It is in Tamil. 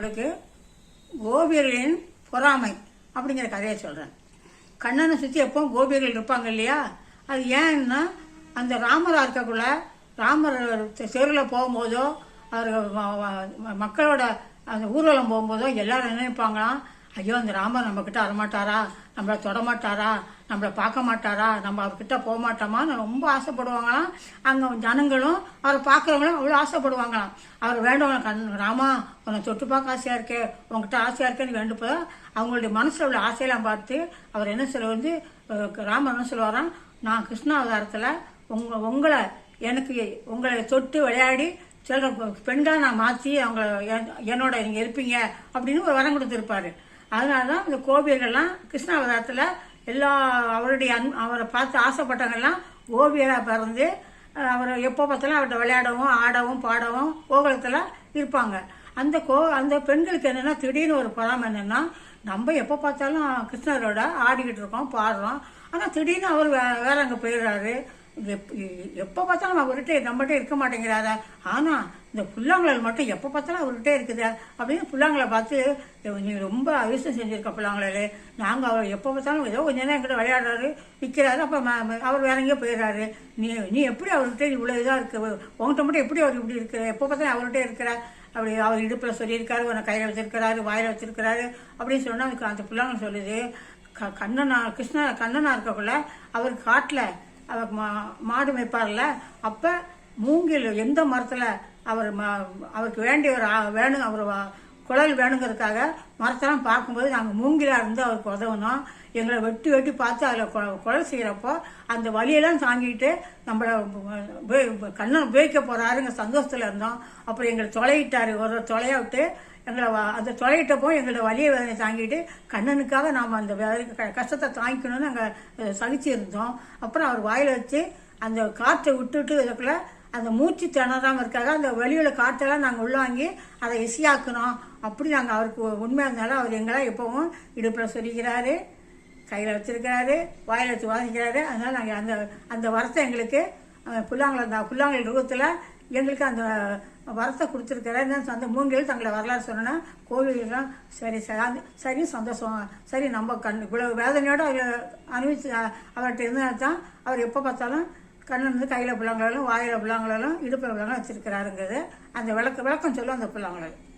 உங்களுக்கு கோபியர்களின் பொறாமை அப்படிங்கிற கதையை சொல்கிறேன் கண்ணனை சுற்றி எப்போ கோபியர்கள் இருப்பாங்க இல்லையா? அது ஏன்னா அந்த ராமராக இருக்கக்குள்ள ராமர் தெருவில் போகும்போதோ அவர் மக்களோட அந்த ஊர்வலம் போகும்போதோ எல்லாரும் நினைப்பாங்களாம் ஐயோ அந்த ராமர் நம்மக்கிட்ட வரமாட்டாரா? நம்மளை தொடமாட்டாரா? நம்மளை பார்க்க மாட்டாரா? நம்ம அவர்கிட்ட போக மாட்டோமான்னு ரொம்ப ஆசைப்படுவாங்களாம். அங்கே ஜனங்களும் அவரை பார்க்குறவங்களும் அவ்வளோ ஆசைப்படுவாங்களாம். அவர் வேண்டவங்க கண் ராமா உன்னை தொட்டு பார்க்க ஆசையாக இருக்கே. உங்ககிட்ட ஆசையாக இருக்கேன்னு வேண்டுப்போ அவங்களுடைய மனசில் உள்ள ஆசையெல்லாம் பார்த்து அவர் என்ன சொல்ல வந்து ராமர் என்ன சொல்லுவாராம்? நான் கிருஷ்ணாவதாரத்தில் உங்க உங்களை எனக்கு உங்களை தொட்டு விளையாடி சில பெண்களை நான் மாற்றி அவங்க என்- என்னோட நீங்கள் இருப்பீங்க அப்படின்னு ஒரு வரம் கொடுத்துருப்பாரு. அதனால தான் இந்த கோவில்கள்லாம் கிருஷ்ணாவதாரத்தில் எல்லா அவருடைய அன் அவரை பார்த்து ஆசைப்பட்டவங்கெல்லாம் ஓவியராக பிறந்து அவர் அவரை எப்போ பார்த்தாலும் அவர்கிட்ட விளையாடவும் ஆடவும் பாடவும் கோகுலத்தில் இருப்பாங்க. அந்த கோ அந்த பெண்களுக்கு என்னென்னா திடீர்னு ஒரு பொறாமை என்னென்னா நம்ம எப்போ பார்த்தாலும் கிருஷ்ணரோட ஆடிக்கிட்டு இருக்கோம் பாடுறோம். ஆனால் திடீர்னு அவர் வே வேற அங்கே போயிடுறாரு. எப் எப்போ பார்த்தாலும் அவர்கிட்ட நம்மகிட்ட இருக்க மாட்டேங்கிறாரா ஆனால் இந்த புல்லாங்குழல் மட்டும் எப்போ பார்த்தாலும் அவர்கிட்ட இருக்குதா. அப்படின்னு புல்லாங்களை பார்த்து நீ ரொம்ப அதிர்ஷ்டம் செஞ்சுருக்க புல்லாங்குழல். நாங்கள் அவர் எப்போ பார்த்தாலும் ஏதோ கொஞ்ச நேரம் எங்கிட்ட விளையாடுறாரு நிற்கிறாரு அப்போ அவர் வேற எங்கேயோ போயிடுறாரு. நீ நீ எப்படி அவர்கிட்ட இவ்வளோ இதாக இருக்கு? உங்கள்கிட்ட மட்டும் எப்படி அவர் இப்படி இருக்கிற? எப்போ பார்த்தாலும் அவர்கிட்ட இருக்கிற. அப்படி அவர் இடுப்பில் சொல்லியிருக்காரு உன்னை கையில் வச்சிருக்கிறாரு வாயில் வச்சிருக்கிறாரு. அப்படின்னு சொன்னால் அதுக்கு அந்த பிள்ளைங்க சொல்லுது. க கண்ணனா கிருஷ்ணா கண்ணனா இருக்கக்குள்ள அவர் காட்டில் அவர் மா மாடு மேய்ப்பார்ல அப்போ மூங்கில் எந்த மரத்தில் அவர் ம அவருக்கு வேண்டிய ஒரு வேணும் அவர் வா- குழல் வேணுங்கிறதுக்காக மரத்தெல்லாம் பார்க்கும்போது நாங்கள் மூங்கிலாக இருந்து அவருக்கு உதவினோம். எங்களை வெட்டி வெட்டி பார்த்து அதில் குழல் செய்கிறப்போ அந்த வலியெல்லாம் தாங்கிட்டு நம்மளை கண்ணை உபயோகிக்க போகிறாருங்க சந்தோஷத்தில் இருந்தோம். அப்புறம் எங்களை தொலையிட்டார் ஒரு தொலைய விட்டு எங்களை அதை அந்த தொலையிட்டப்போ எங்களோட வலிய வேதனை தாங்கிட்டு கண்ணனுக்காக நாம் அந்த க- கஷ்டத்தை தாங்கிக்கணும்னு நாங்கள் சகிச்சிருந்தோம் அப்புறம் அவர் வாயில் வச்சு அந்த காற்றை விட்டுட்டு இதுக்குள்ளே அந்த மூச்சு திணறாமல் இருக்காக அந்த வெளியில் காற்றெல்லாம் நாங்கள் உள்வாங்கி அதை இசையாக்கணும் அப்படி நாங்கள் அவருக்கு உண்மையாக இருந்தாலும் அவர் எங்களை எப்போவும் இடுப்பில் சொல்லிக்கிறாரு கையில் வச்சுருக்கிறாரு வாயில் வச்சு வாசிக்கிறாரு. அதனால் நாங்கள் அந்த அந்த வரத்தை எங்களுக்கு புல்லாங்குழல் அந்த புல்லாங்குழல் ரூபத்தில் எங்களுக்கு அந்த வரத்தை கொடுத்துருக்கிறேன் அந்த மூங்கில் தங்களை வரலாறு சொன்னோன்னா கோவில்லாம் சரி சரி சரி சந்தோஷம். சரி நம்ம கண் இவ்வளோ வேதனையோடு அவர் அனுபவிச்சு அவர்கிட்ட இருந்தால் தான் அவர் எப்போ பார்த்தாலும் கண்ணு வந்து கையில் புல்லாங்குழலும் வாயில் புல்லாங்குழலும் இடுப்பில் பிள்ளைங்களும் வச்சுருக்கிறாருங்கிறது. அந்த விளக்கு விளக்கம் சொல்லும் அந்த பிள்ளைங்களுக்கு